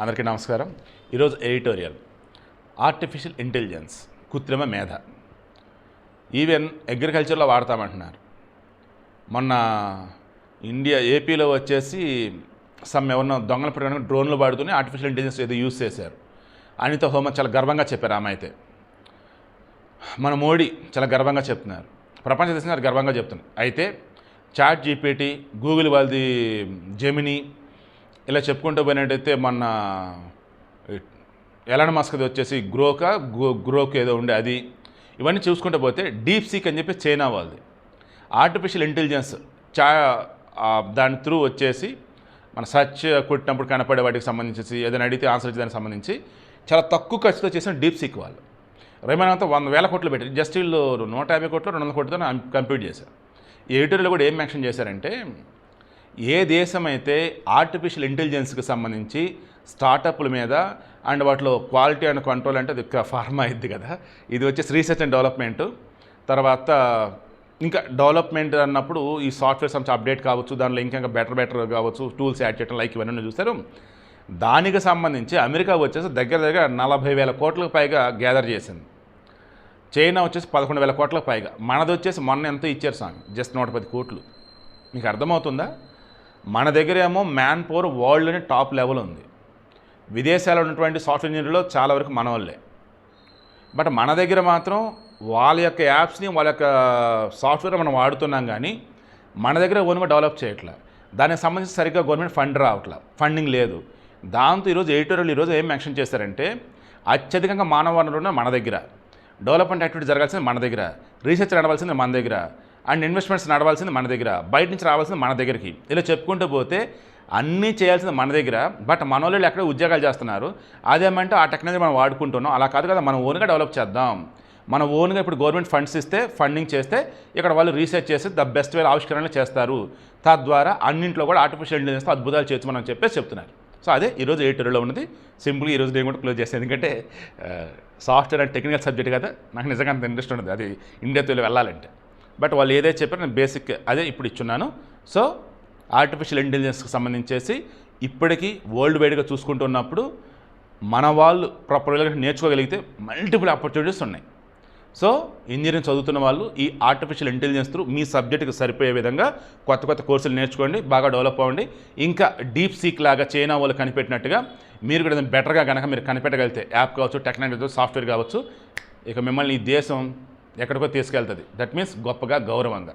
అందరికీ నమస్కారం. ఈరోజు ఎడిటోరియల్ ఆర్టిఫిషియల్ ఇంటెలిజెన్స్ కృత్రిమ మేధ. ఈవెన్ అగ్రికల్చర్లో వాడతామంటున్నారు. మొన్న ఇండియా ఏపీలో వచ్చేసి సమ్ ఎవరినో దొంగలు పెట్టడానికి డ్రోన్లు వాడుతూనే ఆర్టిఫిషియల్ ఇంటెలిజెన్స్ ఏదో యూస్ చేశారు. అనిత హోమ చాలా గర్వంగా చెప్పారు ఆమె అయితే. మన మోడీ చాలా గర్వంగా చెప్తున్నారు. ప్రపంచ దేశం గర్వంగా చెప్తున్నారు అయితే చాట్ జీపీటీ గూగుల్ వాళ్ళది జెమినీ ఇలా చెప్పుకుంటూ పోయినట్టయితే మొన్న ఎలాన్ మస్క్ది వచ్చేసి గ్రోక గ్రోక్ ఏదో ఉండే అది. ఇవన్నీ చూసుకుంటూ పోతే డీప్ సీక్ అని చెప్పి చైనా వాళ్ళది. ఆర్టిఫిషియల్ ఇంటెలిజెన్స్ చా దాని త్రూ వచ్చేసి మన సర్చ్ కొట్టినప్పుడు కనపడే వాటికి సంబంధించి ఏదైనా అడిగితే ఆన్సర్ దానికి సంబంధించి చాలా తక్కువ ఖర్చుతో చేసిన డీప్ సీక్ వాళ్ళు. రేమైనా వంద వేల కోట్లు పెట్టి జస్ట్ వీళ్ళు నూట యాభై కోట్లు రెండు వందల కోట్లతో కంప్లీట్ చేశారు. ఈ ఎడిటర్లో కూడా ఏం మెన్షన్ చేశారంటే ఏ దేశమైతే ఆర్టిఫిషియల్ ఇంటెలిజెన్స్కి సంబంధించి స్టార్టప్ల మీద అండ్ వాటిలో క్వాలిటీ అండ్ కంట్రోల్ అంటే అది ఫార్మా అయింది కదా. ఇది వచ్చేసి రీసెర్చ్ అండ్ డెవలప్మెంట్ తర్వాత ఇంకా డెవలప్మెంట్ అన్నప్పుడు ఈ సాఫ్ట్వేర్ సంబంధించి అప్డేట్ కావచ్చు దానిలో ఇంకా ఇంకా బెటర్ బెటర్ కావచ్చు టూల్స్ యాడ్ చేయడం లైక్ ఇవన్నీ చూస్తారు దానికి సంబంధించి అమెరికా వచ్చేసి దగ్గర దగ్గర నలభై వేల కోట్లకు పైగా గ్యాదర్ చేసింది. చైనా వచ్చేసి పదకొండు వేల కోట్లకు పైగా. మనది వచ్చేసి మొన్న ఎంత ఇచ్చారు స్వామి జస్ట్ నూట పది కోట్లు. మీకు అర్థమవుతుందా? మన దగ్గర ఏమో మ్యాన్ పవర్ వరల్డ్లోనే టాప్ లెవెల్ ఉంది. విదేశాల్లో ఉన్నటువంటి సాఫ్ట్వేర్ ఇంజనీర్లో చాలా వరకు మన వాళ్ళే బట్ మన దగ్గర మాత్రం వాళ్ళ యొక్క యాప్స్ని వాళ్ళ యొక్క సాఫ్ట్వేర్ మనం వాడుతున్నాం కానీ మన దగ్గర ఓన్గా డెవలప్ చేయట్లేదు దానికి సంబంధించి సరిగ్గా గవర్నమెంట్ ఫండ్ రావట్లే. ఫండింగ్ లేదు. దాంతో ఈరోజు ఎడిటోరియల్ ఈరోజు ఏం మెన్షన్ చేశారంటే అత్యధికంగా మానవ వనరులు మన దగ్గర. డెవలప్మెంట్ యాక్టివిటీ జరగాల్సింది మన దగ్గర. రీసెర్చ్ నడవాల్సింది మన దగ్గర. అండ్ ఇన్వెస్ట్మెంట్స్ నడవాల్సింది మన దగ్గర బయట నుంచి రావాల్సింది మన దగ్గరికి. ఇలా చెప్పుకుంటూ పోతే అన్నీ చేయాల్సింది మన దగ్గర బట్ మన వాళ్ళు ఎక్కడ ఉద్యోగాలు చేస్తున్నారు? అదేమంటే ఆ టెక్నాలజీ మనం వాడుకుంటున్నాం. అలా కాదు కదా మనం ఓన్గా డెవలప్ చేద్దాం. మన ఓన్గా ఇప్పుడు గవర్నమెంట్ ఫండ్స్ ఇస్తే ఫండింగ్ చేస్తే ఇక్కడ వాళ్ళు రీసెర్చ్ చేసి ద బెస్ట్ వేల ఆవిష్కరణలు చేస్తారు. తద్వారా అన్నింట్లో కూడా ఆర్టిఫిషియల్ ఇంటెలిజెన్స్ అద్భుతాలు చేయొచ్చు మనం చెప్పేసి చెప్తున్నారు. సో అదే ఈరోజు ఎడిటోరియల్లో ఉన్నది. సింపుల్గా ఈరోజు నేను కూడా క్లోజ్ చేస్తాను ఎందుకంటే సాఫ్ట్వేర్ అండ్ టెక్నికల్ సబ్జెక్ట్ కదా నాకు నిజంగా అంత ఇంట్రెస్ట్ ఉండదు. అది ఇండియాతో వెళ్ళాలంటే. బట్ వాళ్ళు ఏదైతే చెప్పారో నేను బేసిక్ అదే ఇప్పుడు ఇచ్చున్నాను. సో ఆర్టిఫిషియల్ ఇంటెలిజెన్స్కి సంబంధించేసి ఇప్పటికీ వరల్డ్ వైడ్గా చూసుకుంటున్నప్పుడు మన వాళ్ళు ప్రాపర్గా నేర్చుకోగలిగితే మల్టిపుల్ ఆపర్చునిటీస్ ఉన్నాయి. సో ఇంజనీరింగ్ చదువుతున్న వాళ్ళు ఈ ఆర్టిఫిషియల్ ఇంటెలిజెన్స్ త్రూ మీ సబ్జెక్టుకి సరిపోయే విధంగా కొత్త కొత్త కోర్సులు నేర్చుకోండి బాగా డెవలప్ అవ్వండి. ఇంకా డీప్ సీక్ లాగా చైనా వాళ్ళు కనిపెట్టినట్టుగా మీరు కూడా బెటర్గా కనుక మీరు కనిపెట్టగలిగితే యాప్ కావచ్చు టెక్నాలజీ కావచ్చు సాఫ్ట్వేర్ కావచ్చు ఇక మిమ్మల్ని ఈ దేశం ఎక్కడికో తీసుకెళ్తుంది. దట్ మీన్స్ గొప్పగా గౌరవంగా.